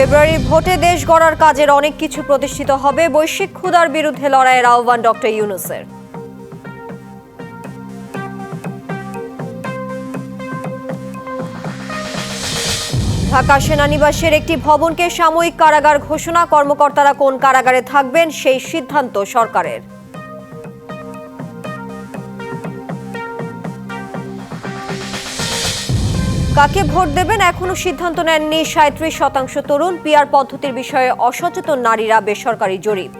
ফেব্রুয়ারি ভোটে দেশ গড়ার কাজের অনেক কিছু প্রতিষ্ঠিত হবে। বৈশ্বিক ক্ষুধার বিরুদ্ধে লড়াইয়ের আহ্বান ডক্টর ইউনুসের। ঢাকা সেনানিবাসের একটি ভবনকে সাময়িক কারাগার ঘোষণা। কর্মকর্তারা কোন কারাগারে থাকবেন সেই সিদ্ধান্ত সরকারের। কাকে ভোট দেবেন? এখনও সিদ্ধান্ত নেননি সাঁত্রিশ শতাংশ তরুণ। পিয়ার পদ্ধতির বিষয়ে অসচেতন নারীরা বেসরকারি জরিপ।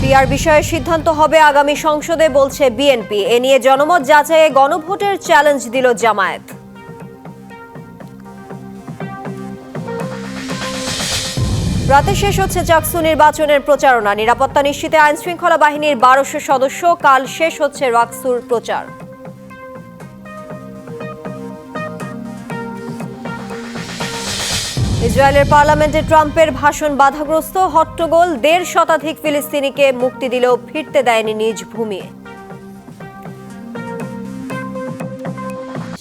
পিয়ার বিষয়ে সিদ্ধান্ত হবে আগামী সংসদে, বলছে বিএনপি। এ নিয়ে জনমত যাচাইয়ে গণভোটের চ্যালেঞ্জ দিল জামায়াত। রাতে শেষ হচ্ছে চাকসু নির্বাচনের প্রচারণা। নিরাপত্তা নিশ্চিতে আইন শৃঙ্খলা বাহিনীর বারোশো সদস্য, কাল শেষ হচ্ছে রাকসুর প্রচার। ইসরায়েলের পার্লামেন্টে ট্রাম্পের ভাষণ বাধাগ্রস্ত, হট্টগোল দেড় শতাধিক ফিলিস্তিনিকে মুক্তি দিলেও ফিরতে দেয়নি নিজ ভূমি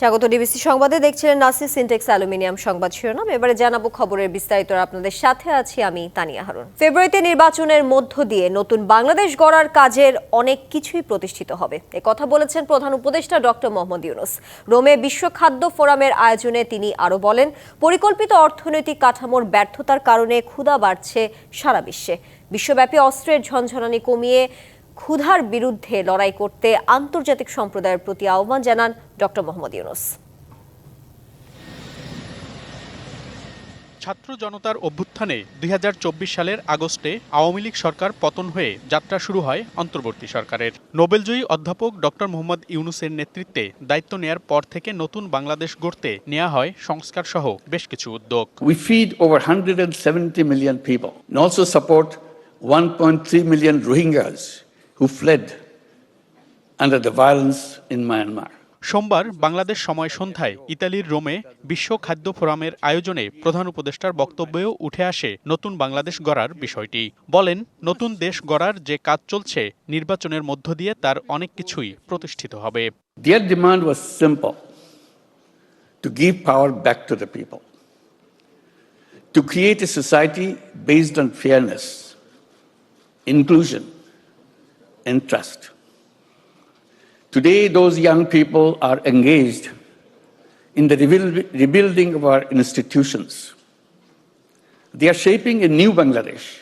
স্বাগত। ডিবিসি সংবাদে দেখছিলেন নাসির সিনটেক্স অ্যালুমিনিয়াম সংবাদ শিরোনাম। এবারে জানাব খবরের বিস্তারিত। আপনাদের সাথে আছি আমি তানিয়া হারুন। ফেব্রুয়ারিতে নির্বাচনের মধ্য দিয়ে নতুন বাংলাদেশ গড়ার কাজের অনেক কিছুই প্রতিষ্ঠিত হবে। এ কথা বলেছেন প্রধান উপদেষ্টা ডক্টর মোহাম্মদ ইউনুস। রোমে বিশ্ব খাদ্য ফোরামের আয়োজনে তিনি আরও বলেন, পরিকল্পিত অর্থনৈতিক কাঠামোর ব্যর্থতার কারণে ক্ষুধা বাড়ছে সারা বিশ্বে। বিশ্বব্যাপী অস্ত্রের ঝনঝনানি কমিয়ে ক্ষুধার বিরুদ্ধে লড়াই করতে আন্তর্জাতিক সম্প্রদায়ের প্রতি আহ্বান জানান ডক্টর মোহাম্মদ ইউনুস। ছাত্র জনতার অভ্যুত্থানে দুই সালের আগস্টে আওয়ামী লীগ সরকার পতন হয়ে যাত্রা শুরু হয় অন্তর্বর্তী সরকারের। নোবেলজয়ী অধ্যাপক ডক্টর মোহাম্মদ ইউনুসের নেতৃত্বে দায়িত্ব নেয়ার পর থেকে নতুন বাংলাদেশ গড়তে নেওয়া হয় সংস্কার সহ বেশ কিছু উদ্যোগ। We feed over 170 million people and also support 1.3 million Rohingyas. who fled under the violence in Myanmar. সোমবার বাংলাদেশ সময় সন্ধ্যায় ইতালির রোমে বিশ্ব খাদ্য ফোরামের আয়োজনে প্রধান উপদেষ্টার বক্তব্যেও উঠে আসে নতুন বাংলাদেশ গড়ার বিষয়টি বলেন নতুন দেশ গড়ার যে কাজ চলছে নির্বাচনের মধ্য দিয়ে তার অনেক কিছুই প্রতিষ্ঠিত হবে their demand was simple to give power back to the to create a society based on fairness inclusion and trust. Today, those young people are engaged in the rebuilding of our institutions. They are shaping a new Bangladesh,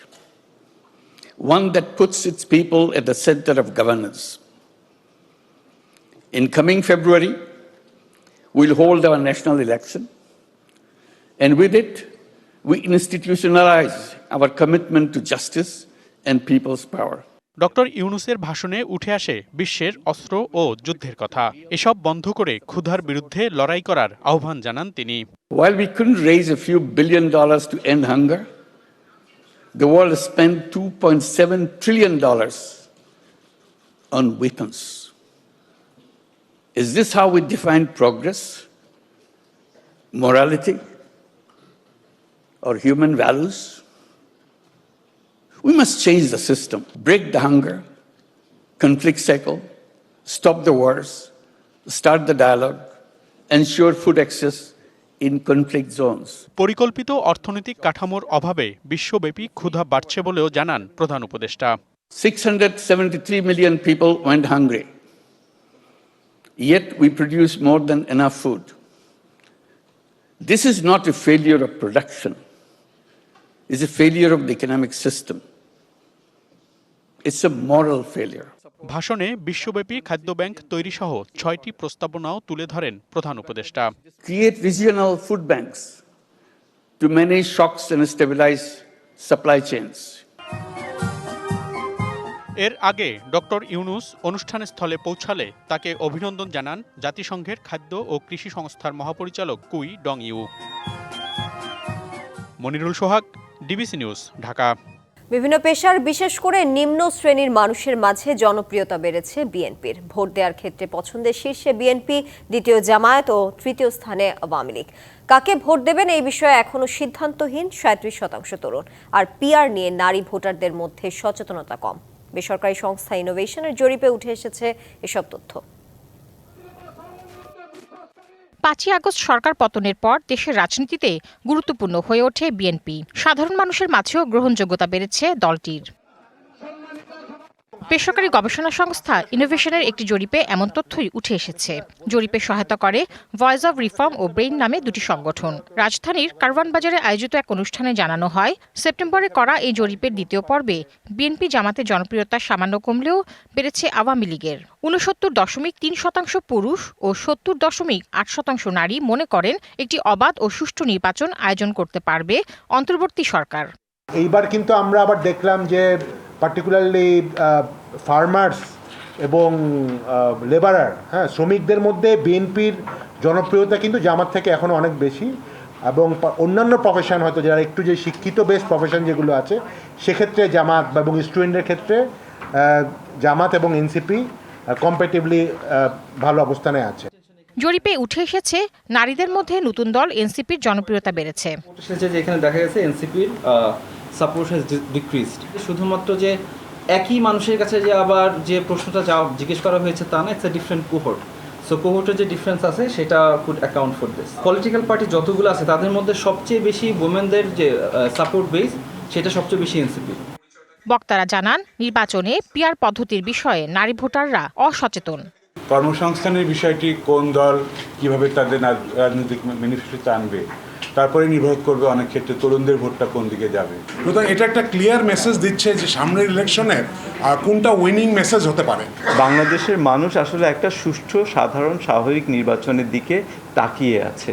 one that puts its people at the center of governance. In coming February, we'll hold our national election, and with it, we institutionalize our commitment to justice and people's power. Doctor ইউনুসের ভাষণে উঠে আসে বিশ্বের অস্ত্র ও যুদ্ধের কথা এসব বন্ধ করে ক্ষুধার বিরুদ্ধে লড়াই করার আহ্বান জানান তিনি While we couldn't raise a few billion dollars to end hunger, the world spent $2.7 trillion dollars on weapons. Is this how we define progress, morality, or human values? We must change the system, break the hunger, conflict cycle, stop the wars, start the dialogue, ensure food access in conflict zones. পরিকল্পিত অর্থনৈতিক কাঠামোর অভাবে বিশ্বব্যাপী ক্ষুধা বাড়ছে বলেও জানান প্রধান উপদেষ্টা 673 million people went hungry. Yet we produce more than enough food. This is not a failure of production, it's a failure of the economic system. It's a moral failure. ভাষণে বিশ্বব্যাপী খাদ্য ব্যাংক তৈরি সহ ছয়টি প্রস্তাবনাও তুলে ধরেন প্রধান উপদেষ্টা create regional food banks to manage shocks and stabilise supply chains. এর আগে ডক্টর ইউনুস অনুষ্ঠান স্থলে পৌঁছালে তাকে অভিনন্দন জানান জাতিসংঘের খাদ্য ও কৃষি সংস্থার মহাপরিচালক Qu Dongyu Monirul Sohag DBC news Dhaka বিভিন্ন পেশার, বিশেষ করে নিম্ন শ্রেণির মানুষের মাঝে জনপ্রিয়তা বেড়েছে বিএনপির। ভোট দেওয়ার ক্ষেত্রে পছন্দের শীর্ষে বিএনপি, দ্বিতীয় জামায়াত ও তৃতীয় স্থানে আওয়ামী লীগ। কাকে ভোট দেবেন এই বিষয়ে এখনও সিদ্ধান্তহীন? সাঁত্রিশ শতাংশ তরুণ। আর পিআর নিয়ে নারী ভোটারদের মধ্যে সচেতনতা কম। বেসরকারি সংস্থা ইনোভেশনের জরিপে উঠে এসেছে এসব তথ্য। পাঁচই আগস্ট সরকার পতনের পর দেশের রাজনীতিতে গুরুত্বপূর্ণ হয়ে ওঠে বিএনপি। সাধারণ মানুষের মাঝেও গ্রহণযোগ্যতা বেড়েছে দলটির। বেসরকারি গবেষণা সংস্থা ইনোভেশনের একটি জরিপে এমন তথ্যই উঠে এসেছে। জরিপে সহায়তা করে ভয়েস অব রিফর্ম ও ব্রেইন নামে দুটি সংগঠন। রাজধানীর কারওয়ান বাজারে আয়োজিত এক অনুষ্ঠানে জানানো হয়, সেপ্টেম্বরে করা এই জরিপের দ্বিতীয় পর্বে বিএনপি জামাতে জনপ্রিয়তা সামান্য কমলেও বেড়েছে আওয়ামী লীগের। উনসত্তর দশমিক তিন শতাংশ পুরুষ ও সত্তর দশমিক আট শতাংশ নারী মনে করেন একটি অবাধ ও সুষ্ঠু নির্বাচন আয়োজন করতে পারবে অন্তর্বর্তী সরকার। এইবার কিন্তু আমরা আবার দেখলাম যে পার্টিকুলারলি ফার্মার্স এবং লেবারার হ্যাঁ শ্রমিকদের মধ্যে বিএনপির জনপ্রিয়তা কিন্তু জামাত থেকে এখনও অনেক বেশি এবং অন্যান্য প্রফেশন হয়তো যারা একটু যে শিক্ষিত বেস প্রফেশন যেগুলো আছে সেক্ষেত্রে জামাত বা এবং স্টুডেন্টের ক্ষেত্রে জামাত এবং এনসিপি কম্পারেটিভলি ভালো অবস্থানে আছে। জরিপে উঠে এসেছে নারীদের মধ্যে নতুন দল এনসিপির জনপ্রিয়তা বেড়েছে। এখানে দেখা গেছে এনসিপির সাপোর্ট হ্যাজ ডিক্রিজড শুধুমাত্র যে একই মানুষের কাছে যে আবার যে প্রশ্নটা যা জিজ্ঞেস করা হয়েছে তা না it's a different cohort so কোহোর্টের যে ডিফারেন্স আছে সেটা could account for this political party যতগুলো আছে তাদের মধ্যে সবচেয়ে বেশি ওমেনদের যে সাপোর্ট বেস সেটা সবচেয়ে বেশি এনসিপি বক্তারা জানান নির্বাচনে পিয়ার পদ্ধতির বিষয়ে নারী ভোটাররা অসচেতন। কর্মসংস্থানের বিষয়টি কোন দল কীভাবে তাদের রাজনৈতিক ম্যানিফেস্টোতে আনবে? তারপরে নির্ভর করবে অনেক ক্ষেত্রে তরুণদের ভোটটা কোন দিকে যাবে। সুতরাং এটা একটা ক্লিয়ার মেসেজ দিচ্ছে যে সামনের ইলেকশনে কোনটা উইনিং মেসেজ হতে পারে। বাংলাদেশের মানুষ আসলে একটা সুষ্ঠু সাধারণ স্বাভাবিক নির্বাচনের দিকে তাকিয়ে আছে।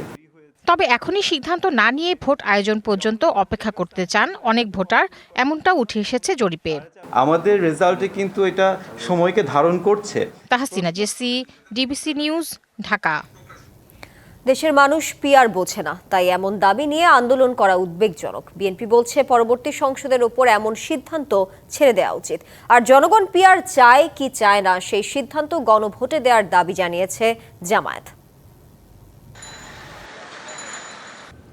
তবে এখনই সিদ্ধান্ত না নিয়ে ভোট আয়োজন পর্যন্ত অপেক্ষা করতে চান অনেক ভোটার এমনটা উঠে এসেছে জরিপে। আমাদের রেজাল্টে কিন্তু এটা সময়কে ধারণ করছে। Tahsina Jessy DBC news Dhaka. দেশের মানুষ পিয়ার বোঝে না, তাই এমন দাবি নিয়ে আন্দোলন করা উদ্বেগজনক। বিএনপি বলছে পরবর্তী সংসদের ওপর এমন সিদ্ধান্ত ছেড়ে দেওয়া উচিত। আর জনগণ পিয়ার চায় কি চায় না, সেই সিদ্ধান্ত গণভোটে দেওয়ার দাবি জানিয়েছে জামায়াত।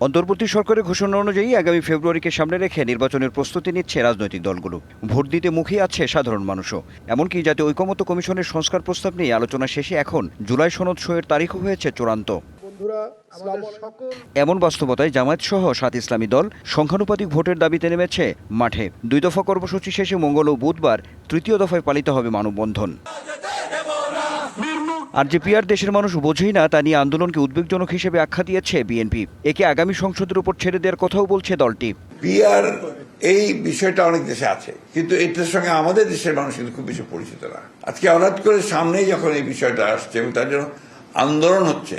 অন্তর্বর্তী সরকারের ঘোষণা অনুযায়ী আগামী ফেব্রুয়ারিকে সামনে রেখে নির্বাচনের প্রস্তুতি নিচ্ছে রাজনৈতিক দলগুলো। ভোট দিতে মুখী আছে সাধারণ মানুষও। এমনকি জাতীয় ঐকমত্য কমিশনের সংস্কার প্রস্তাব নিয়ে আলোচনা শেষে এখন জুলাই সনদ সইয়ের তারিখও হয়েছে চূড়ান্ত। এমন বাস্তবতায় জামায়াত সহ সাত ইসলামী দল সংখ্যানুপাতিক ভোটের দাবিতে নেমেছে মাঠে। দুই দফা কর্মসূচি শেষে মঙ্গল ও বুধবার তৃতীয় দফায় পালিত হবে মানববন্ধন। আর যে পিয়ার দেশের মানুষ বোঝেই না তা নিয়ে আন্দোলনকে উদ্বেগজনক হিসেবে আখ্যা দিয়েছে বিএনপি। একে আগামী সংসদের উপর ছেড়ে দেওয়ার কথাও বলছে দলটি। পিয়ার এই বিষয়টা অনেক দেশে আছে কিন্তু এটার সঙ্গে আমাদের দেশের মানুষ কিন্তু খুব বেশি পরিচিত না। আজকে হঠাৎ করে সামনেই যখন এই বিষয়টা আসছে এবং তার জন্য আন্দোলন হচ্ছে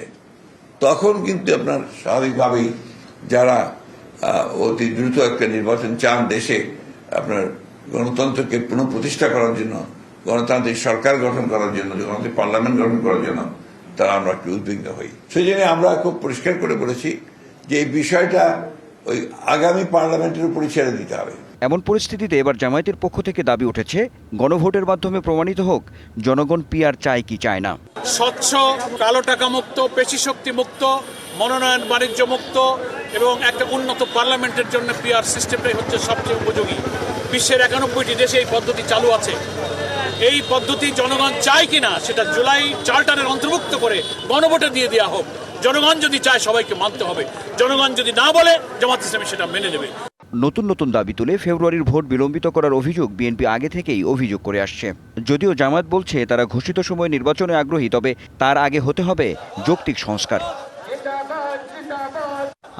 তখন কিন্তু আপনার স্বাভাবিকভাবেই যারা অতি দ্রুত একটা নির্বাচন চান দেশে, আপনার গণতন্ত্রকে পুনঃপ্রতিষ্ঠা করার জন্য, গণতান্ত্রিক সরকার গঠন করার জন্য, গণতান্ত্রিক পার্লামেন্ট গঠন করার জন্য, তারা আমরা একটু উদ্বিগ্ন হই। সেই জন্য আমরা খুব পরিষ্কার করে বলেছি যে এই বিষয়টা ওই আগামী পার্লামেন্টের উপরে ছেড়ে দিতে হবে। এমন পরিস্থিতিতে এবার জামায়াতের পক্ষ থেকে দাবি উঠেছে, গণভোটের মাধ্যমে প্রমাণিত হোক, জনগণ পিয়ার চায় কি চায় না। স্বচ্ছ, কালো টাকা মুক্ত, পেশি শক্তি মুক্ত, মনোনয়ন বাণিজ্য মুক্ত এবং একটা উন্নত পার্লামেন্টের জন্য পিআর সিস্টেমটাই হচ্ছে সবচেয়ে উপযোগী। বিশ্বের একানব্বইটি দেশে এই পদ্ধতি চালু আছে। এই পদ্ধতি জনগণ চায় কিনা, সেটা জুলাই চার্টারের অন্তর্ভুক্ত করে গণভোটে দিয়ে দেওয়া হোক। জনগণ যদি চায়, সবাইকে মানতে হবে। জনগণ যদি না বলে, জামাত ইসলামী সেটা মেনে নেবে। নতুন নতুন দাবি তুলে ফেব্রুয়ারির ভোট বিলম্বিত করার অভিযোগ বিএনপি আগে থেকেই অভিযোগ করে আসছে। যদিও জামায়াত বলছে তারা ঘোষিত সময় নির্বাচনে আগ্রহী, তবে তার আগে হতে হবে যৌক্তিক সংস্কার।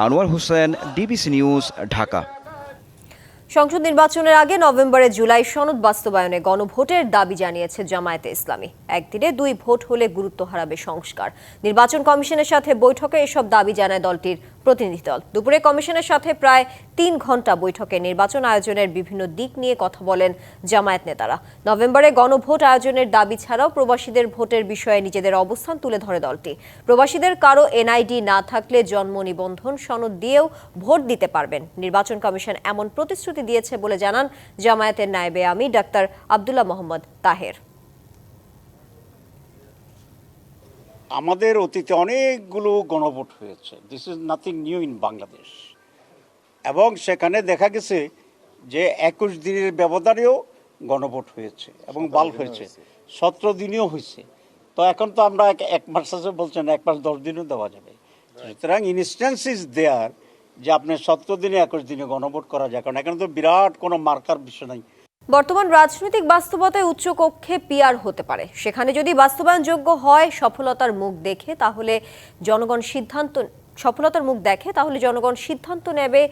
Anwar Hossain, DBC news, Dhaka. সংসদ নির্বাচনের আগে নভেম্বরে জুলাই সনদ বাস্তবায়নে গণভোটের দাবি জানিয়েছে জামায়াতে ইসলামী। একদিনে দুই ভোট হলে গুরুত্ব হারাবে সংস্কার। নির্বাচন কমিশনের সাথে বৈঠকে এসব দাবি জানায় দলটির প্রতিনিধি দল দুপুরে কমিশনের সাথে প্রায় তিন ঘণ্টা বৈঠকে নির্বাচন আয়োজনের বিভিন্ন দিক নিয়ে কথা বলেন জামায়াত নেতারা। নভেম্বরে গণভোট আয়োজনের দাবি ছাড়াও প্রবাসীদের ভোটের বিষয়ে নিজেদের অবস্থান তুলে ধরে দলটি। প্রবাসীদের কারও এনআইডি না থাকলে জন্ম নিবন্ধন সনদ দিয়েও ভোট দিতে পারবেন। নির্বাচন কমিশন এমন প্রতিশ্রুতি দিয়েছে বলে জানান জামায়াতের নায়েবে আমি ডাক্তার আবদুল্লাহ মোহাম্মদ তাহের। আমাদের অতীতে অনেকগুলো গণভোট হয়েছে। This is nothing new in Bangladesh এবং সেখানে দেখা গেছে যে একুশ দিনের ব্যবধানেও গণভোট হয়েছে এবং বাল হয়েছে। সতেরো দিনেও হয়েছে। তো এখন তো আমরা এক- এক মাস আছে বলছেন এক মাস দশ দিনও দেওয়া যাবে। সুতরাং ইনস্ট্যান্স ইজ দেয়ার যে আপনি সতেরো দিনে একুশ দিনে গণভোট করা যায়। কারণ এখানে তো বিরাট কোনো মার্কার বিষয় নাই। বর্তমান রাজনৈতিক বাস্তবতায় উচ্চ কক্ষে পিয়ার হতে পারে। সেখানে যদি বাস্তবায়নযোগ্য হয়, সফলতার মুখ দেখে, তাহলে জনগণ সিদ্ধান্ত, সফলতার মুখ দেখে, তাহলে জনগণ সিদ্ধান্ত নেবে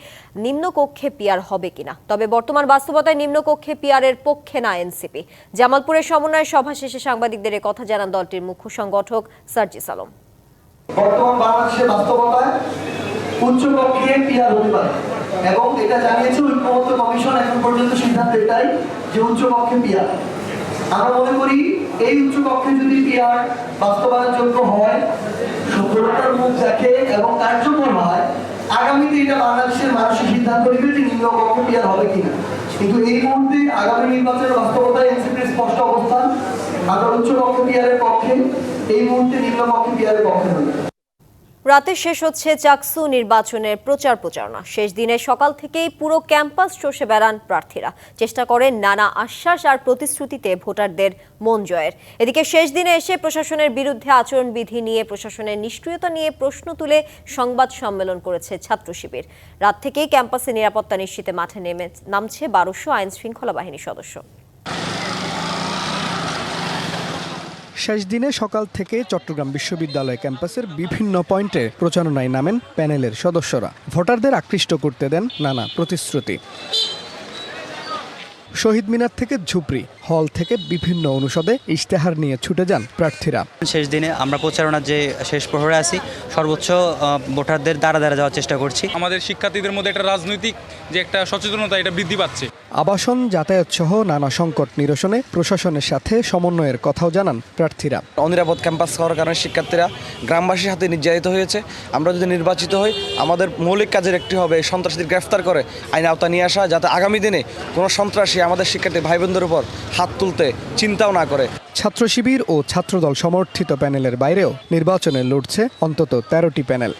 নিম্নকক্ষে পিয়ার হবে কিনা। তবে বর্তমান বাস্তবতায় নিম্নকক্ষে পিয়ারের পক্ষে না এনসিপি। জামালপুরের সমন্বয় সভা শেষে সাংবাদিকদের কথা জানান দলটির মুখ্য সংগঠক সার্জিস আলম। বর্তমান বাংলাদেশের বাস্তবতায় উচ্চ কক্ষে পিয়ার হতে পারে। এবং এটা জানিয়েছে ঐক্যমত্য কমিশন এখন পর্যন্ত সিদ্ধান্ত এটাই যে উচ্চ কক্ষে পিয়ার আমরা মনে করি এই উচ্চ কক্ষে যদি পিয়ার বাস্তবায়নযোগ্য হয়, সফলতার মুখ দেখে এবং কার্যকর হয়, আগামীতে এটা বাংলাদেশের মানুষের সিদ্ধান্ত নেবে যে নিম্ন কক্ষে পিয়ার হবে কিনা। কিন্তু এই মুহূর্তে আগামী নির্বাচনের বাস্তবতায় এনসিপির স্পষ্ট অবস্থান আমরা উচ্চ কক্ষে পিয়ারের পক্ষে, এই মুহূর্তে নিম্ন কক্ষে পিয়ারের পক্ষে নই রাতে শেষ হচ্ছে চাকসু নির্বাচনের প্রচার প্রচারণা। শেষ দিনে সকাল থেকেই পুরো ক্যাম্পাস চষে বেড়ান প্রার্থীরা। চেষ্টা করেন নানা আশ্বাস আর প্রতিশ্রুতিতে ভোটারদের মন জয়ের। এদিকে শেষ দিনে এসে প্রশাসনের বিরুদ্ধে আচরণবিধি নিয়ে, প্রশাসনের নিষ্ক্রিয়তা নিয়ে প্রশ্ন তুলে সংবাদ সম্মেলন করেছে ছাত্র শিবির। রাত থেকেই ক্যাম্পাসে নিরাপত্তা নিশ্চিতে মাঠে নেমে নামছে বারোশো আইন শৃঙ্খলা বাহিনীর সদস্য। শেষ দিনে সকাল থেকে চট্টগ্রাম বিশ্ববিদ্যালয় ক্যাম্পাসের বিভিন্ন পয়েন্টে প্রচারণায় নামেন প্যানেলের সদস্যরা। ভোটারদের আকৃষ্ট করতে দেন নানা প্রতিশ্রুতি। শহীদ মিনার থেকে ঝুপড়ি হল থেকে বিভিন্ন অনুষদে ইশতেহার নিয়ে ছুটে যান প্রার্থীরা। শেষ দিনে আমরা প্রচারণার যে শেষ প্রহরে আছি সর্বোচ্চ ভোটারদের দ্বারা দ্বারা যাওয়ার চেষ্টা করছি। আমাদের শিক্ষার্থীদের মধ্যে একটা রাজনৈতিক যে একটা সচেতনতা এটা বৃদ্ধি পাচ্ছে। আবাসন যাতায়াত সহ নানা সংকট নিরসনে প্রশাসনের সাথে সমন্বয়ের কথাও জানান প্রার্থীরা। অনিরাপদ ক্যাম্পাস হওয়ার কারণে শিক্ষার্থীরা গ্রামবাসীর হাতে নির্যাতিত হয়েছে। আমরা যদি নির্বাচিত হই আমাদের মৌলিক কাজের একটি হবে সন্ত্রাসীদের গ্রেফতার করে আইন আওতা নিয়ে আসা যাতে আগামী দিনে কোনো সন্ত্রাসী আমাদের শিক্ষার্থী ভাই বোনদের উপর হাত তুলতে চিন্তাও না করে। ছাত্র শিবির ও ছাত্রদল সমর্থিত প্যানেলের বাইরেও নির্বাচনে লড়ছে অন্তত তেরোটি প্যানেল।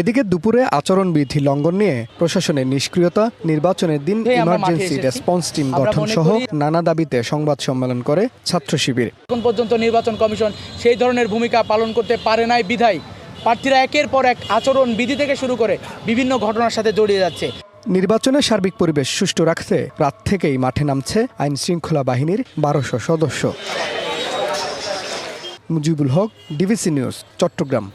এদিকে দুপুরে আচরণবিধি লঙ্ঘন নিয়ে প্রশাসনের নিষ্ক্রিয়তা নির্বাচনের দিন ইমার্জেন্সি রেসপন্স টিম গঠন সহ নানা দাবিতে সংবাদ সম্মেলন করে ছাত্র শিবির। এখন পর্যন্ত নির্বাচন কমিশন সেই ধরনের ভূমিকা পালন করতে পারে নাই বিধায়। প্রার্থীরা একের পর এক আচরণ বিধি থেকে শুরু করে বিভিন্ন ঘটনার সাথে জড়িয়ে যাচ্ছে। নির্বাচনের সার্বিক পরিবেশ সুষ্ঠু রাখতে রাত থেকেই মাঠে নামছে আইন শৃঙ্খলা বাহিনীর বারোশো সদস্য। Mujibul Haque DBC news Chittagong.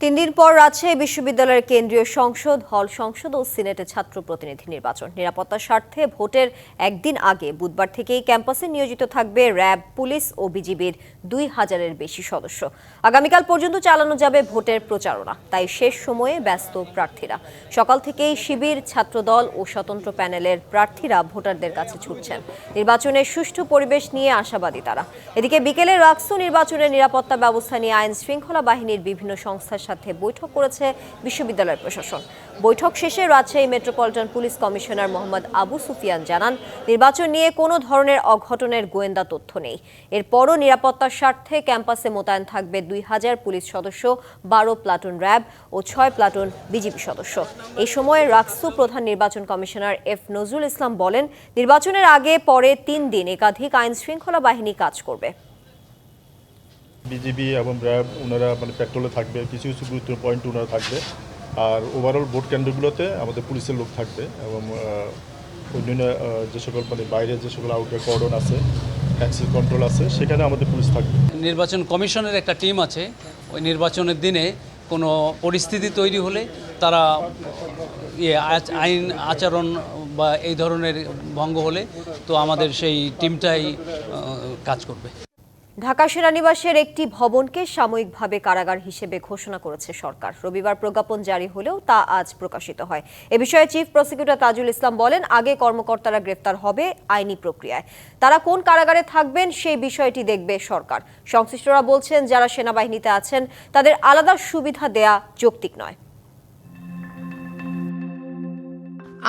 তিন দিন পর রাজশাহী বিশ্ববিদ্যালয়ের কেন্দ্রীয় সংসদ হল সংসদ ও সিনেটে ছাত্র প্রতিনিধি নির্বাচন। নিরাপত্তার স্বার্থে ভোটের একদিন আগে বুধবার থেকেই ক্যাম্পাসে নিয়োজিত থাকবে র্যাব, পুলিশ ও বিজিবির দুই হাজারের বেশি সদস্য। আগামীকাল পর্যন্ত চালানো যাবে ভোটের প্রচারণা। তাই শেষ সময়ে ব্যস্ত প্রার্থীরা। সকাল থেকেই শিবির, ছাত্রদল ও স্বতন্ত্র প্যানেলের প্রার্থীরা ভোটারদের কাছে ছুটছেন। নির্বাচনের সুষ্ঠু পরিবেশ নিয়ে আশাবাদী তারা। এদিকে বিকেলে রাকসু নির্বাচনের নিরাপত্তা ব্যবস্থা নিয়ে আইন শৃঙ্খলা বাহিনীর বিভিন্ন সংস্থার সাথে বৈঠক করেছে বিশ্ববিদ্যালয় প্রশাসন। বৈঠক শেষে Rajshahi metropolitan police commissioner Mohammad Abu Sufian জানান, নির্বাচন নিয়ে কোনো ধরনের অঘটনের গোয়েন্দা তথ্য নেই। এরপরও নিরাপত্তার স্বার্থে ক্যাম্পাসে মোতায়েন থাকবে দুই হাজার পুলিশ সদস্য, বারো প্লাটুন র্যাব ও ছয় প্লাটুন বিজিবি সদস্য। এই সময় রাকসু প্রধান নির্বাচন কমিশনার এফ নজরুল ইসলাম বলেন, নির্বাচনের আগে পরে তিন দিন একাধিক আইন শৃঙ্খলা বাহিনী কাজ করবে। বিজিবি এবং র্যাব ওনারা মানে পেট্রোলে থাকবে, কিছু কিছু গুরুত্ব পয়েন্ট ওনারা থাকবে। আর ওভারঅল ভোট কেন্দ্রগুলোতে আমাদের পুলিশের লোক থাকবে এবং অন্যান্য যে সকল মানে বাইরে যে সকল আউটডোর কর্ডন আছে অ্যাক্সেস কন্ট্রোল আছে, সেখানে আমাদের পুলিশ থাকবে। নির্বাচন কমিশনের একটা টিম আছে। ওই নির্বাচনের দিনে কোনো পরিস্থিতি তৈরি হলে তারা ইয়ে আইন, আচরণ বা এই ধরনের ভঙ্গ হলে তো আমাদের সেই টিমটাই কাজ করবে। ঢাকা সেনানিবাসের একটি ভবনকে সাময়িকভাবে কারাগার হিসেবে ঘোষণা করেছে সরকার। রবিবার প্রজ্ঞাপন জারি হলেও তা আজ প্রকাশিত হয়। এ বিষয়ে চিফ প্রসিকিউটর তাজুল ইসলাম বলেন, আগে কর্মকর্তারা গ্রেফতার হবে আইনি প্রক্রিয়ায়। তারা কোন কারাগারে থাকবেন সেই বিষয়টি দেখবে সরকার। সংশ্লিষ্টরা বলছেন, যারা সেনাবাহিনীতে আছেন, তাদের আলাদা সুবিধা দেয়া যৌক্তিক নয়।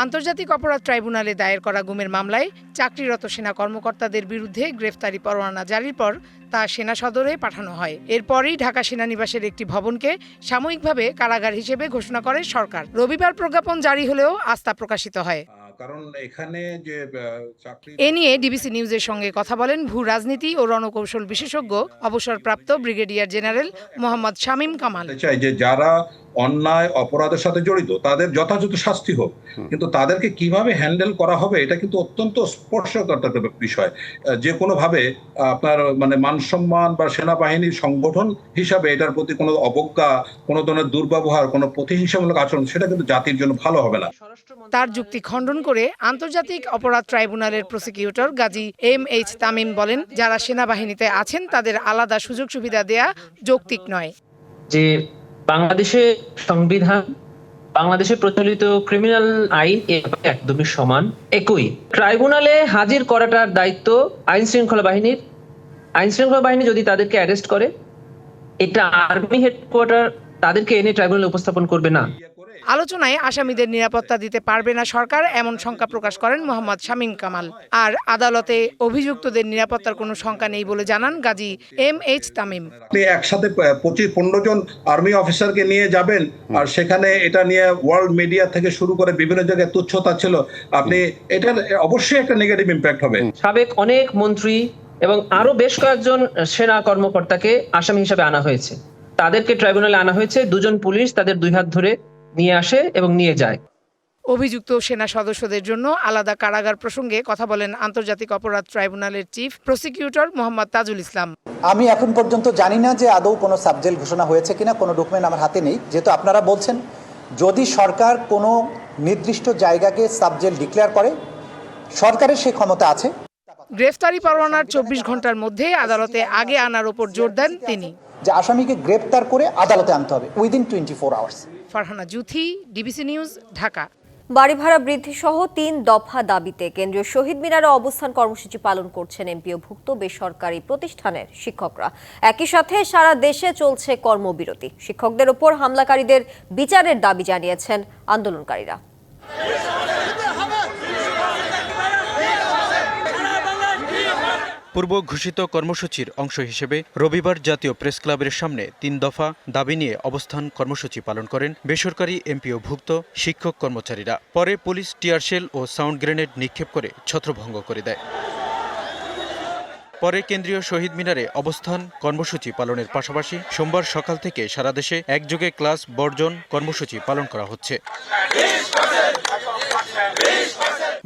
আন্তর্জাতিক অপরাধ ট্রাইব্যুনালে দায়ের করা গুমের মামলায় চাকরিরত সেনা কর্মকর্তাদের বিরুদ্ধে গ্রেফতারি পরোয়ানা জারির পর তা সেনা সদরে পাঠানো হয়। এরপরই ঢাকা সেনানিবাসের একটি ভবনকে সাময়িকভাবে কারাগার হিসেবে ঘোষণা করে সরকার। রবিবার প্রজ্ঞাপন জারি হলেও আস্থা প্রকাশিত হয়। কারণ এখানে যে চাকরি এ নিয়ে ডিবিসি নিউজের সঙ্গে কথা বলেন ভূ রাজনীতি ও রণকৌশল বিশেষজ্ঞ অবসরপ্রাপ্ত ব্রিগেডিয়ার জেনারেল মোহাম্মদ শামীম কামাল। চাই যে যারা অন্যায় অপরাধের সাথে জড়িত তাদের যথাযথ শাস্তি হোক। কিন্তু তাদেরকে কীভাবে হ্যান্ডেল করা হবে এটা কিন্তু অত্যন্ত স্পর্শকাতর বিষয়। যে কোনো ভাবে আপনার মানে মানসম্মান বা সেনাবাহিনীর সংগঠন হিসাবে এটার প্রতি কোনো অবজ্ঞা কোনো ধরনের দুর্ব্যবহার কোনো প্রতিহিংসামূলক আচরণ সেটা কিন্তু জাতির জন্য ভালো হবে না। তার যুক্তি খণ্ডন করে আন্তর্জাতিক অপরাধ ট্রাইব্যুনালের prosecutor Gazi M H Tamim বলেন যারা সেনাবাহিনীতে আছেন তাদের আলাদা সুযোগ সুবিধা দেয়া যৌক্তিক নয়। যে বাংলাদেশে সংবিধান, বাংলাদেশে প্রচলিত ক্রিমিনাল আইন একদমই সমান, একই। ট্রাইব্যুনালে হাজির করাটার দায়িত্ব আইন শৃঙ্খলা বাহিনীর। আইন শৃঙ্খলা বাহিনী যদি তাদেরকে অ্যারেস্ট করে, এটা আর্মি হেডকোয়ার্টার তাদেরকে এনে ট্রাইব্যুনালে উপস্থাপন করবে না। আলোচনায় আসামিদের নিরাপত্তা দিতে পারবে না সরকার এমন শঙ্কা প্রকাশ করেন মোহাম্মদ শামীম কামাল। আর আদালতে অভিযুক্তদের নিরাপত্তার কোনো শঙ্কা নেই বলে জানান গাজী এম এইচ তামিম। আপনি একসাথে পঁচিশ পনেরো জন আর্মি অফিসারকে নিয়ে যাবেন আর সেখানে এটা নিয়ে ওয়ার্ল্ড মিডিয়া থেকে শুরু করে বিভিন্ন জায়গায় তুচ্ছতা ছিল আপনি এটার অবশ্যই একটা নেগেটিভ ইম্প্যাক্ট হবে। সাবেক অনেক মন্ত্রী এবং আরও বেশ কয়েকজন সেনা কর্মকর্তাকে আসামি হিসাবে আনা হয়েছে। তাদেরকে ট্রাইব্যুনালে আনা হয়েছে দুজন পুলিশ তাদের দুই হাত ধরে নিয়ে আসে এবং নিয়ে যায়। অভিযুক্ত সেনা সদস্যদের জন্য আলাদা কারাগার প্রসঙ্গে কথা বলেন আন্তর্জাতিক অপরাধ ট্রাইব্যুনালের চিফ প্রসিকিউটর মোহাম্মদ তাজুল ইসলাম। আমি এখন পর্যন্ত জানি না যে আদৌ কোনো সাবজেল ঘোষণা হয়েছে কিনা কোনো ডকুমেন্ট আমার হাতে নেই। যেহেতু আপনারা বলছেন যদি সরকার কোনো নির্দিষ্ট জায়গাকে সাবজেল ডিক্লেয়ার করে সরকারের সেই ক্ষমতা আছে গ্রেফতারি পরোয়ানার চব্বিশ ঘণ্টার মধ্যে আদালতে আগে আনার ওপর জোর দেন তিনি। যে আসামিকে গ্রেপ্তার করে আদালতে আনতে হবে within twenty four hours Farhana Juthi DBC news Dhaka. বাড়ি ভাড়া বৃদ্ধি সহ তিন দফা দাবিতে কেন্দ্রীয় শহীদ মিনারে অবস্থান কর্মসূচি পালন করছেন এমপিওভুক্ত বেসরকারি প্রতিষ্ঠানের শিক্ষকরা। একই সাথে সারা দেশে চলছে কর্মবিরতি। শিক্ষকদের ওপর হামলাকারীদের বিচারের দাবি জানিয়েছেন আন্দোলনকারীরা। পূর্ব ঘোষিত কর্মসূচির অংশ হিসেবে রবিবার জাতীয় প্রেস ক্লাবের সামনে তিন দফা দাবি নিয়ে অবস্থান কর্মসূচি পালন করেন বেসরকারি এমপিও ভুক্ত শিক্ষক কর্মচারীরা। পরে পুলিশ টিয়ারশেল ও সাউন্ড গ্রেনেড নিক্ষেপ করে ছত্রভঙ্গ করে দেয়। পরে কেন্দ্রীয় শহীদ মিনারে অবস্থান কর্মসূচি পালনের পাশাপাশি সোমবার সকাল থেকে সারা দেশে একযোগে ক্লাস বর্জন কর্মসূচি পালন করা হচ্ছে।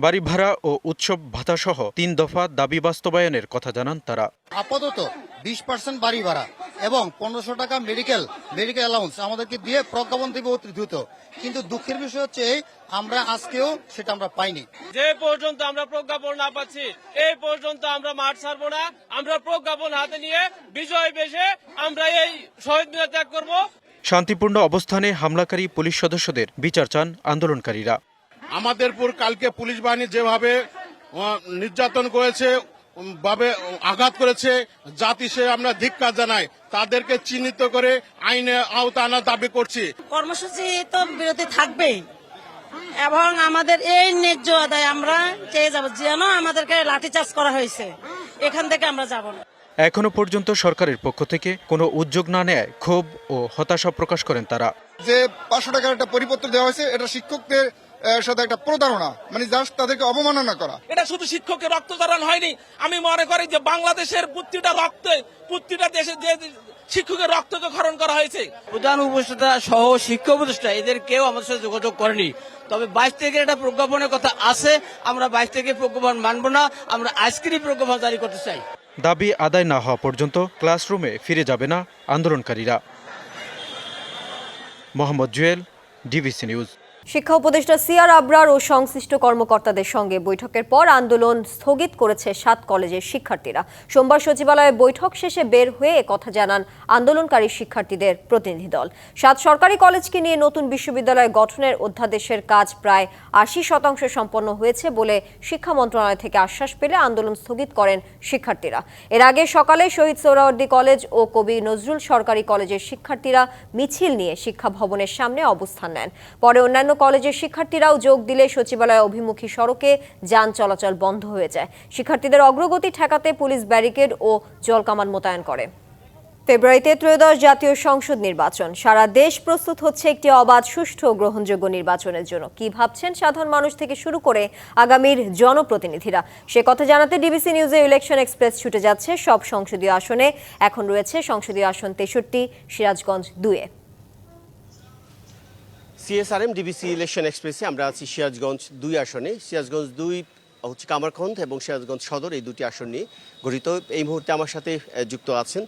বাড়ি ভাড়া ও উৎসব ভাতাসহ তিন দফা দাবি বাস্তবায়নের কথা জানান তারা। আপাতত বিশ পার্সেন্ট বাড়ি ভাড়া এবং পনেরোশো টাকা মেডিকেল মেডিকেল অ্যালাউন্স আমাদেরকে দিয়ে প্রজ্ঞাপন দেবে অতি দ্রুত। কিন্তু দুঃখের বিষয় হচ্ছে এই, আমরা আজকেও সেটা আমরা পাইনি। যে পর্যন্ত আমরা প্রজ্ঞাপন না পাচ্ছি এই পর্যন্ত আমরা মাঠ ছাড়বো না। আমরা প্রজ্ঞাপন হাতে নিয়ে বিজয় বেশে আমরা এই শহীদ মিনার ত্যাগ করব। শান্তিপূর্ণ অবস্থানে হামলাকারী পুলিশ সদস্যদের বিচার চান আন্দোলনকারীরা। আমাদেরপুর কালকে পুলিশ বাহিনী যেভাবে নির্যাতন করেছে ভাবে আঘাত করেছে জাতি সে আমরা ধিক্কার জানাই। তাদেরকে চিহ্নিত করে আইনে আওতা আনার দাবি করছি। কর্মসূচি তো বিরতি থাকবেই। এবং আমাদের এই ন্যায্য আদায় আমরা চেয়ে যাব যেন আমাদেরকে লাঠিচার্জ করা হয়েছে। এখান থেকে আমরা যাব না। এখনও পর্যন্ত সরকারের পক্ষ থেকে কোনো উদ্যোগ না নেয় ক্ষোভ ও হতাশা প্রকাশ করেন তারা। যে পাঁচশো টাকার একটা পরিপত্র দেওয়া হয়েছে এটা শিক্ষকদের সাথে একটা প্রতারণা মানে জাস্ট তাদেরকে অবমাননা করা। এটা শুধু শিক্ষকের রক্তধারণ হয়নি। আমি মনে করি যে বাংলাদেশের প্রতিটা রক্তে প্রতিটা দেশে যে শিক্ষকের রক্তকে খরণ করা হয়েছে। প্রধান উপদেষ্টা সহ শিক্ষক উপদেষ্টা এদের কেউ আমাদের সাথে যোগাযোগ করেনি। তবে বাইশ তারিখের একটা প্রজ্ঞাপনের কথা আছে আমরা বাইশ তারিখের প্রজ্ঞাপন মানব না আমরা আজকেরই প্রজ্ঞাপন জারি করতে চাই। দাবি আদায় না হওয়া পর্যন্ত ক্লাসরুমে ফিরে যাবে না আন্দোলনকারীরা। Mohammad Jewel DBC news. শিক্ষা উপদেষ্টা সিআর আবরার ও সংশ্লিষ্ট কর্মকর্তাদের সঙ্গে বৈঠকের পর আন্দোলন স্থগিত করেছে সাত কলেজের শিক্ষার্থীরা। সোমবার সচিবালয়ে বৈঠক শেষে বের হয়ে কথা জানান আন্দোলনকারী শিক্ষার্থীদের প্রতিনিধি দল। সাত সরকারি কলেজকে নিয়ে নতুন বিশ্ববিদ্যালয় গঠনের অধ্যাদেশের কাজ প্রায় আশি শতাংশ সম্পন্ন হয়েছে বলে শিক্ষা মন্ত্রণালয় থেকে আশ্বাস পেলে আন্দোলন স্থগিত করেন শিক্ষার্থীরা। এর আগে সকালে শহীদ সোহরাওয়ার্দী কলেজ ও কবি নজরুল সরকারি কলেজের শিক্ষার্থীরা মিছিল নিয়ে শিক্ষা ভবনের সামনে অবস্থান নেন। পরে অন্যান্য কলেজের শিক্ষার্থীরাও যোগ দিলে সচিবালয় অভিমুখী সড়কে যান চলাচল বন্ধ হয়ে যায়। শিক্ষার্থীদের অগ্রগতি ঠেকাতে পুলিশ ব্যারিকেড ও জলকামান মোতায়েন করে। ফেব্রুয়ারিতে ত্রয়োদশ জাতীয় সংসদ নির্বাচন। সারা দেশ প্রস্তুত হচ্ছে একটি অবাধ, সুষ্ঠু গ্রহণযোগ্য নির্বাচনের জন্য। কি ভাবছেন সাধারণ মানুষ থেকে শুরু করে আগামীর জনপ্রতিনিধিরা? সে কথা জানাতে ডিবিসি নিউজে ইলেকশন এক্সপ্রেস ছুটে যাচ্ছে সব সংসদীয় আসনে। এখন রয়েছে সংসদীয় আসন তেষট্টি, সিরাজগঞ্জ দুয়ে সিএসআরএম ডিবিসি ইলেকশন এক্সপ্রেসে আমরা আছি সিরাজগঞ্জ দুই আসনে। সিরাজগঞ্জ দুই, হচ্ছে কামারখন্দ এবং সিরাজগঞ্জ সদর এই দুটি আসন নিয়ে গঠিত। এই মুহূর্তে আমার সাথে যুক্ত আছেন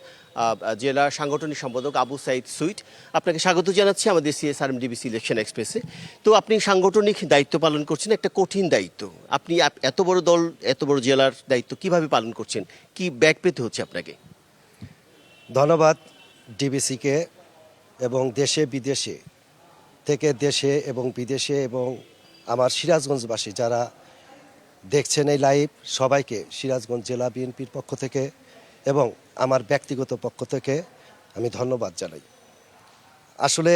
জেলা সাংগঠনিক সম্পাদক আবু সাইদ সুইট। আপনাকে স্বাগত জানাচ্ছি আমাদের সিএসআরএম ডিবিসি ইলেকশন এক্সপ্রেসে তো আপনি সাংগঠনিক দায়িত্ব পালন করছেন, একটা কঠিন দায়িত্ব। আপনি এত বড় দল, এত বড় জেলার দায়িত্ব কীভাবে পালন করছেন? কি ব্যাগ পেতে হচ্ছে আপনাকে? ধন্যবাদ ডিবিসিকে এবং দেশে বিদেশে। থেকে দেশে এবং বিদেশে এবং আমার সিরাজগঞ্জবাসী যারা দেখছেন এই লাইভ সবাইকে সিরাজগঞ্জ জেলা বিএনপির পক্ষ থেকে এবং আমার ব্যক্তিগত পক্ষ থেকে আমি ধন্যবাদ জানাই। আসলে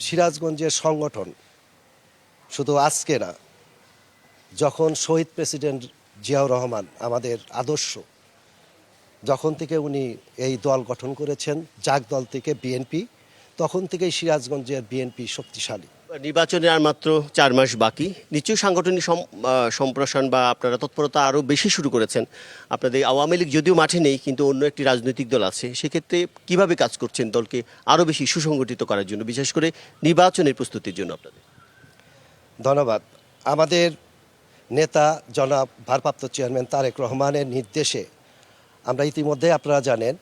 সিরাজগঞ্জের সংগঠন শুধু আজকে না, যখন শহীদ প্রেসিডেন্ট জিয়াউর রহমান আমাদের আদর্শ, যখন থেকে উনি এই দল গঠন করেছেন জাগ দল থেকে বিএনপি তখন থেকেই সিরাজগঞ্জের বিএনপি শক্তিশালী। নির্বাচনে আর মাত্র চার মাস বাকি। নিশ্চয়ই সাংগঠনিক সম- সম্প্রসারণ বা আপনারা তৎপরতা আরও বেশি শুরু করেছেন। আপনাদের আওয়ামী লীগ যদিও মাঠে নেই কিন্তু অন্য একটি রাজনৈতিক দল আছে। সেক্ষেত্রে কীভাবে কাজ করছেন দলকে আরও বেশি সুসংগঠিত করার জন্য বিশেষ করে নির্বাচনের প্রস্তুতির জন্য আপনাদের? ধন্যবাদ। আমাদের নেতা জনাব ভারপ্রাপ্ত চেয়ারম্যান তারেক রহমানের নির্দেশে আমরা ইতিমধ্যে আপনারা জানেন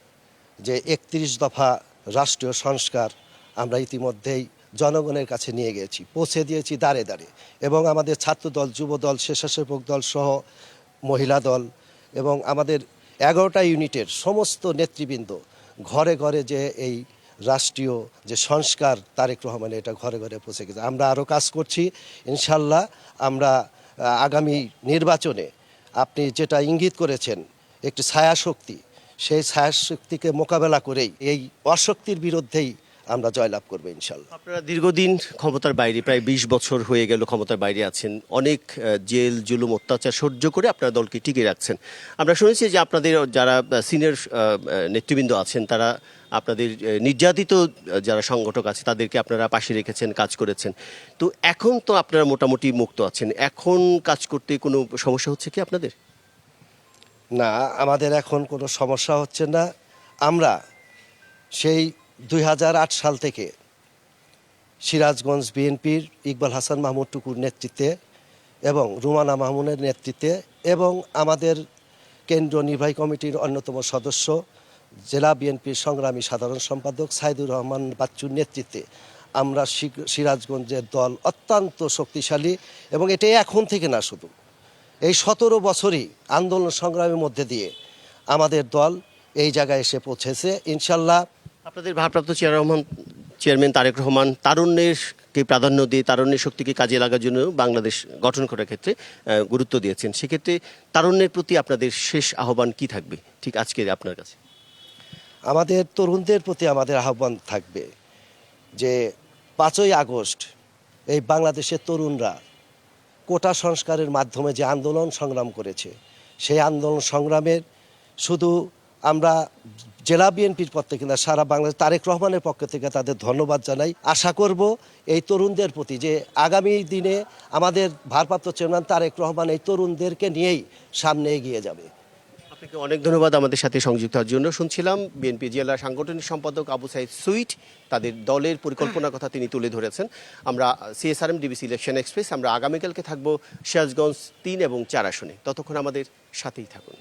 যে একত্রিশ দফা রাষ্ট্রীয় সংস্কার আমরা ইতিমধ্যেই জনগণের কাছে নিয়ে গেছি পৌঁছে দিয়েছি দাঁড়ে দাঁড়ে এবং আমাদের ছাত্রদল, যুবদল, স্বেচ্ছাসেবক দল সহ মহিলা দল এবং আমাদের এগারোটা ইউনিটের সমস্ত নেতৃবৃন্দ ঘরে ঘরে যে এই রাষ্ট্রীয় যে সংস্কার তারেক রহমানের এটা ঘরে ঘরে পৌঁছে গেছে। আমরা আরও কাজ করছি, ইনশাল্লাহ আমরা আগামী নির্বাচনে আপনি যেটা ইঙ্গিত করেছেন, একটি ছায়াশক্তি, সেই ছায়াশক্তিকে মোকাবেলা করেই এই অশক্তির বিরুদ্ধেই আমরা জয়লাভ করব ইনশাল্লাহ। আপনারা দীর্ঘদিন ক্ষমতার বাইরে প্রায় বিশ বছর হয়ে গেল ক্ষমতার বাইরে আছেন। অনেক জেল জুলুম অত্যাচার সহ্য করে আপনারা দলকে টিকে রাখছেন। আমরা শুনেছি যে আপনাদের যারা সিনিয়র নেতৃবৃন্দ আছেন তারা আপনাদের নির্যাতিত যারা সংগঠক আছে তাদেরকে আপনারা পাশে রেখেছেন কাজ করেছেন। তো এখন তো আপনারা মোটামুটি মুক্ত আছেন। এখন কাজ করতে কোনো সমস্যা হচ্ছে কি আপনাদের? না আমাদের এখন কোনো সমস্যা হচ্ছে না। আমরা সেই দুই হাজার আট সাল থেকে সিরাজগঞ্জ বিএনপির ইকবাল হাসান মাহমুদ টুকুর নেতৃত্বে এবং রুমানা মাহমুদের নেতৃত্বে এবং আমাদের কেন্দ্রীয় নির্বাহী কমিটির অন্যতম সদস্য জেলা বিএনপির সংগ্রামী সাধারণ সম্পাদক সাইদুর রহমান বাচ্চুর নেতৃত্বে আমরা সিরাজগঞ্জের দল অত্যন্ত শক্তিশালী এবং এটাই এখন থেকে না শুধু। এই সতেরো বছরই আন্দোলন সংগ্রামের মধ্যে দিয়ে আমাদের দল এই জায়গায় এসে পৌঁছেছে। ইনশাল্লাহ আপনাদের ভারপ্রাপ্ত চেয়ার রহমান, চেয়ারম্যান তারেক রহমান তারুণ্যেরকে প্রাধান্য দিয়ে, তারুণ্যের শক্তিকে কাজে লাগার জন্য বাংলাদেশ গঠন করার ক্ষেত্রে গুরুত্ব দিয়েছেন। সেক্ষেত্রে তারুণ্যের প্রতি আপনাদের শেষ আহ্বান কি থাকবে? ঠিক আজকে আপনার কাছে। আমাদের তরুণদের প্রতি আমাদের আহ্বান থাকবে যে পাঁচই আগস্ট এই বাংলাদেশের তরুণরা কোটা সংস্কারের মাধ্যমে যে আন্দোলন সংগ্রাম করেছে, সেই আন্দোলন সংগ্রামের শুধু আমরা জেলা বিএনপির পক্ষ থেকে না সারা বাংলাদেশ, তারেক রহমানের পক্ষ থেকে তাদের ধন্যবাদ জানাই। আশা করব এই তরুণদের প্রতি যে আগামী দিনে আমাদের ভারপ্রাপ্ত চেয়ারম্যান তারেক রহমান এই তরুণদেরকে নিয়েই সামনে এগিয়ে যাবে। আপনাকে অনেক ধন্যবাদ আমাদের সাথে সংযুক্ত হওয়ার জন্য। শুনছিলাম বিএনপি জেলা সাংগঠনিক সম্পাদক আবু সাইদ সুইট, তাদের দলের পরিকল্পনার কথা তিনি তুলে ধরেছেন। আমরা সিএসআরএম ডিবিসি ইলেকশন এক্সপ্রেস আমরা আগামীকালকে থাকব সিরাজগঞ্জ তিন এবং চার আসনে। ততক্ষণ আমাদের সাথেই থাকুন।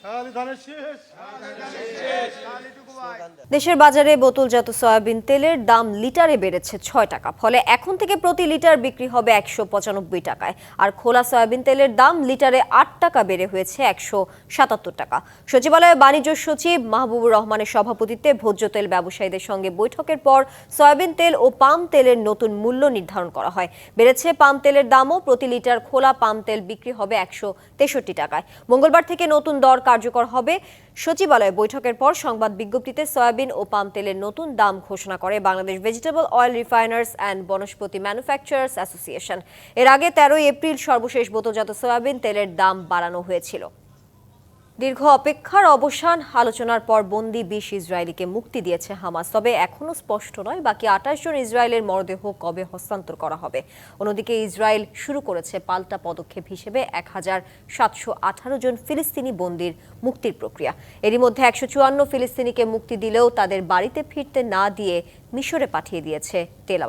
দেশের বাজারে বোতলজাত সয়াবিন তেলের দাম লিটারে বেড়েছে ছয় টাকা। ফলে এখন থেকে প্রতি লিটার বিক্রি হবে একশো পঁচানব্বই টাকায়। আর খোলা সয়াবিন তেলের দাম লিটারে আট টাকা বেড়ে হয়েছে একশো সাতাত্তর টাকা। সচিবালয়ে বাণিজ্য সচিব মাহবুবুর রহমানের সভাপতিত্বে ভোজ্য তেল ব্যবসায়ীদের সঙ্গে বৈঠকের পর সয়াবিন তেল ও পাম তেলের নতুন মূল্য নির্ধারণ করা হয়। বেড়েছে পাম তেলের দামও প্রতি লিটার খোলা পাম তেল বিক্রি হবে একশো তেষট্টি টাকায়। মঙ্গলবার থেকে নতুন দর কার্যকর হবে সচিবালয়ে বৈঠকের পর সংবাদ বিজ্ঞপ্তিতে সয়াবিন ও পাম তেলের নতুন দাম ঘোষণা করে Bangladesh vegetable oil refiners and Vanaspati manufacturers association এর আগে তেরোই এপ্রিল সর্বশেষ বোতলজাত সয়াবিন তেলের দাম বাড়ানো হয়েছিল। দীর্ঘ অপেক্ষার অবসান, আলোচনার পর বন্দি বিশ ইসরায়েলিকে মুক্তি দিয়েছে হামাস। তবে এখনও স্পষ্ট নয়, বাকি আঠাশ জন ইসরায়েলের মরদেহ কবে হস্তান্তর করা হবে। অন্যদিকে ইসরায়েল শুরু করেছে পাল্টা পদক্ষেপ হিসেবে এক হাজার সাতশো আঠারো জন ফিলিস্তিনি বন্দির মুক্তির প্রক্রিয়া। এরই মধ্যে একশো চুয়ান্ন ফিলিস্তিনিকে মুক্তি দিলেও তাদের বাড়িতে ফিরতে না দিয়ে মিশরে পাঠিয়ে দিয়েছে তেল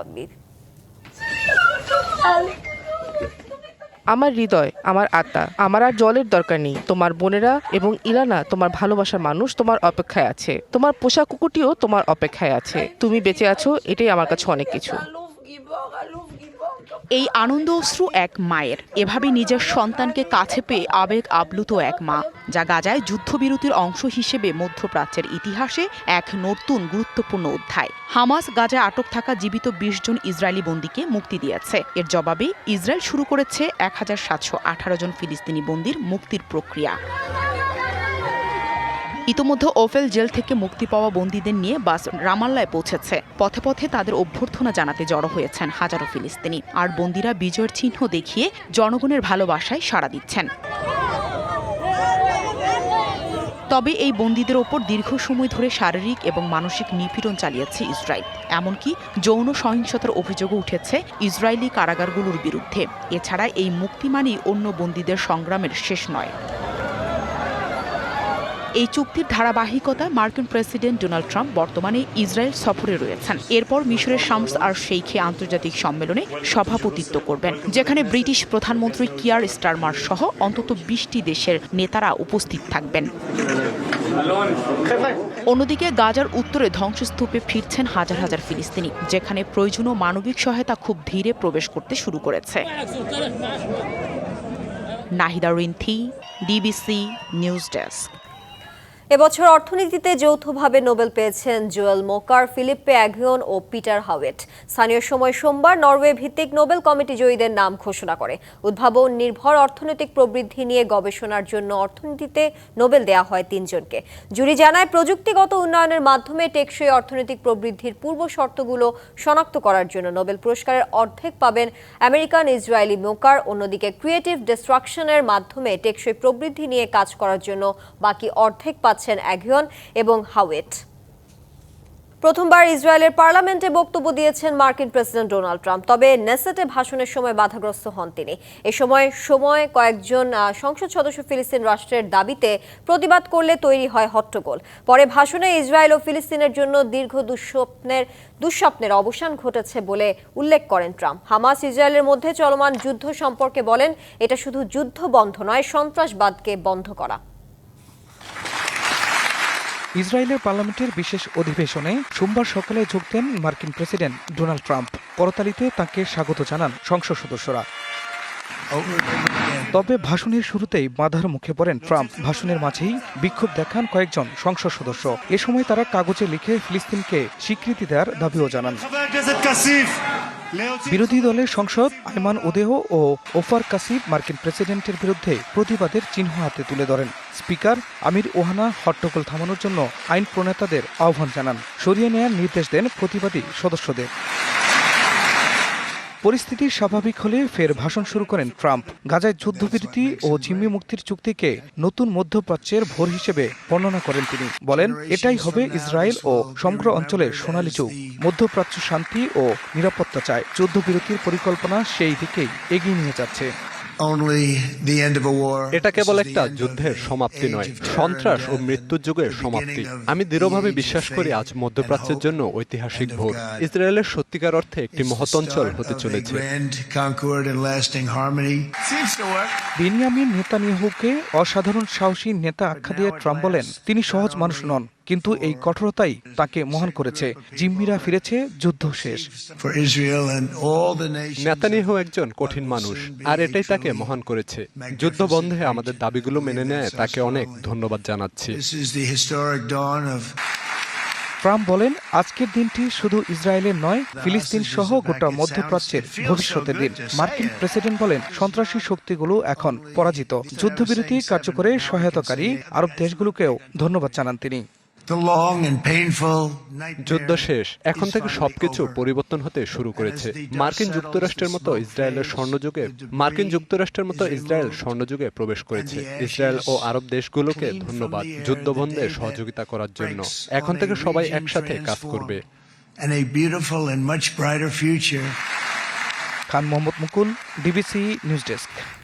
আমার হৃদয়, আমার আত্মা, আমার আর জলের দরকার নেই। তোমার বোনেরা এবং ইলানা তোমার ভালোবাসার মানুষ তোমার অপেক্ষায় আছে। তোমার পোষা কুকুরটিও তোমার অপেক্ষায় আছে। তুমি বেঁচে আছো, এটাই আমার কাছে অনেক কিছু। এই আনন্দ অশ্রু এক মায়ের। এভাবে নিজের সন্তানকে কাছে পেয়ে আবেগ আপ্লুত এক মা, যা গাজায় যুদ্ধবিরতির অংশ হিসেবে মধ্যপ্রাচ্যের ইতিহাসে এক নতুন গুরুত্বপূর্ণ অধ্যায়। হামাস গাজায় আটক থাকা জীবিত বিশ জন ইসরায়েলি বন্দীকে মুক্তি দিয়েছে। এর জবাবে ইসরায়েল শুরু করেছে এক হাজার সাতশো আঠারো জন ফিলিস্তিনি বন্দির মুক্তির প্রক্রিয়া। ইতোমধ্যে ওফেল জেল থেকে মুক্তি পাওয়া বন্দীদের নিয়ে বাস রামাল্লায় পৌঁছেছে। পথে পথে তাদের অভ্যর্থনা জানাতে জড়ো হয়েছেন হাজারো ফিলিস্তিনি। আর বন্দীরা বিজয়ের চিহ্ন দেখিয়ে জনগণের ভালোবাসায় সাড়া দিচ্ছেন। তবে এই বন্দীদের ওপর দীর্ঘ সময় ধরে শারীরিক এবং মানসিক নিপীড়ন চালিয়েছে ইসরায়েল। এমনকি যৌন সহিংসতার অভিযোগও উঠেছে ইসরায়েলি কারাগারগুলোর বিরুদ্ধে। এছাড়া এই মুক্তি মানেই অন্য বন্দীদের সংগ্রামের শেষ নয়। এই চুক্তির ধারাবাহিকতা মার্কিন প্রেসিডেন্ট ডোনাল্ড ট্রাম্প বর্তমানে ইসরায়েল সফরে রয়েছেন। এরপর মিশরের শামস আর শেইখে আন্তর্জাতিক সম্মেলনে সভাপতিত্ব করবেন, যেখানে ব্রিটিশ প্রধানমন্ত্রী কিয়ার স্টারমার সহ অন্তত বিশটি দেশের নেতারা উপস্থিত থাকবেন। অন্যদিকে গাজার উত্তরে ধ্বংসস্তূপে ফিরছেন হাজার হাজার ফিলিস্তিনি, যেখানে প্রয়োজনীয় মানবিক সহায়তা খুব ধীরে প্রবেশ করতে শুরু করেছে। Nahida Rinthi DBC news desk. এবছর অর্থনীতিতে যৌথভাবে নোবেল পেয়েছেন জুয়েল মোকার ফিলিপ্পে অ্যাগিয়ন ও পিটার হাওয়েট স্থানীয় সময় সোমবার নরওয়ে ভিত্তিক নোবেল কমিটি জয়ীদের নাম ঘোষণা করে। উদ্ভাবন, নির্ভর অর্থনৈতিক প্রবৃদ্ধি নিয়ে গবেষণার জন্য অর্থনীতিতে নোবেল দেওয়া হয় তিনজনকে। জুরি জানায়, প্রযুক্তিগত উন্নয়নের মাধ্যমে টেকসই অর্থনৈতিক প্রবৃদ্ধির পূর্ব শর্তগুলো শনাক্ত করার জন্য নোবেল পুরস্কারের অর্ধেক পাবেন আমেরিকান ইসরায়েলি মোকার, অন্যদিকে ক্রিয়েটিভ ডিস্ট্রাকশনের মাধ্যমে টেকসই প্রবৃদ্ধি নিয়ে কাজ করার জন্য বাকি অর্ধেক পাচ্ছেন অ্যাগিয়ন এবং হাওয়েট প্রথমবার ইসরায়েলের পার্লামেন্টে বক্তব্য দিয়েছেন মার্কিন প্রেসিডেন্ট ডোনাল্ড ট্রাম্প, তবে নেসেটে ভাষণের সময় বাধাগ্রস্ত হন তিনি। এ সময় সময় কয়েকজন সংসদ সদস্য ফিলিস্তিন রাষ্ট্রের দাবিতে প্রতিবাদ করলে তৈরি হয় হট্টগোল। পরে ভাষণে ইসরায়েল ও ফিলিস্তিনের জন্য দীর্ঘ দুঃস্বপ্নের দুঃস্বপ্নের অবসান ঘটেছে বলে উল্লেখ করেন ট্রাম্প। হামাস ইসরায়েলের মধ্যে চলমান যুদ্ধ সম্পর্কে বলেন, এটা শুধু যুদ্ধ বন্ধ নয়, সন্ত্রাসবাদকে বন্ধ করা। ইসরায়েলের পার্লামেন্টের বিশেষ অধিবেশনে সোমবার সকালে যোগ দেন মার্কিন প্রেসিডেন্ট ডোনাল্ড ট্রাম্প। করতালিতে তাঁকে স্বাগত জানান সংসদ সদস্যরা। তবে ভাষণের শুরুতেই বাধার মুখে পড়েন ট্রাম্প। ভাষণের মাঝেই বিক্ষোভ দেখান কয়েকজন সংসদ সদস্য। এ সময় তারা কাগজে লিখে ফিলিস্তিনকে স্বীকৃতি দেওয়ার দাবিও জানান। বিরোধী দলের সংসদ আইমান ওদেহ ও ওফার কাসিব মার্কিন প্রেসিডেন্টের বিরুদ্ধে প্রতিবাদের চিহ্ন হাতে তুলে ধরেন। স্পিকার আমির ওহানা হট্টগোল থামানোর জন্য আইন প্রণেতাদের আহ্বান জানান। সরিয়ে নেয়ার নির্দেশ দেন প্রতিবাদী সদস্যদের। পরিস্থিতি স্বাভাবিক হলে ফের ভাষণ শুরু করেন ট্রাম্প। গাজায় যুদ্ধবিরতি ও জিম্মি মুক্তির চুক্তিকে নতুন মধ্যপ্রাচ্যের ভোর হিসেবে বর্ণনা করেন তিনি। বলেন, এটাই হবে ইসরায়েল ও সমগ্র অঞ্চলের সোনালী যুগ। মধ্যপ্রাচ্য শান্তি ও নিরাপত্তা চায়। যুদ্ধবিরতির পরিকল্পনা সেই দিকেই এগিয়ে নিয়ে যাচ্ছে। এটা কেবল একটা যুদ্ধের সমাপ্তি নয় সন্ত্রাস ও মৃত্যুর যুগের সমাপ্তি। আমি দৃঢ়ভাবে বিশ্বাস করি আজ মধ্যপ্রাচ্যের জন্য ঐতিহাসিক ভোট। ইসরায়েলের সত্যিকার অর্থে একটি মহৎ অঞ্চল হতে চলেছে। বেনিয়ামিন নেতানিয়াহুকে অসাধারণ সাহসী নেতা আখ্যা দিয়ে ট্রাম্প বলেন তিনি সহজ মানুষ নন। কিন্তু এই কঠোরতাই তাকে মহান করেছে। জিম্মিরা ফিরেছে যুদ্ধ শেষ। নেতানিয়াহু একজন কঠিন মানুষ আর এটাই তাকে মহান করেছে। যুদ্ধ বন্ধে আমাদের দাবিগুলো মেনে নেয় তাকে অনেক ধন্যবাদ জানাচ্ছি। ট্রাম্প বলেন আজকের দিনটি শুধু ইসরায়েলের নয় ফিলিস্তিন সহ গোটা মধ্যপ্রাচ্যের ভবিষ্যতের দিন। মার্কিন প্রেসিডেন্ট বলেন সন্ত্রাসী শক্তিগুলো এখন পরাজিত। যুদ্ধবিরতি কার্যকরে সহায়তাকারী আরব দেশগুলোকেও ধন্যবাদ জানান তিনি। The long and painful যুদ্ধ শেষ। এখন থেকে সবকিছু পরিবর্তন হতে শুরু করেছে। মার্কিন যুক্তরাষ্ট্রের মতো ইসরায়েলের স্বর্ণযুগে মার্কিন যুক্তরাষ্ট্রের মতো ইসরায়েল স্বর্ণযুগে প্রবেশ করেছে। ইসরায়েল ও আরব দেশগুলোকে ধন্যবাদ। যুদ্ধবন্ধে সহযোগিতা করার জন্য। এখন থেকে সবাই একসাথে কাজ করবে. Khan Mohammad Mukul DBC news desk.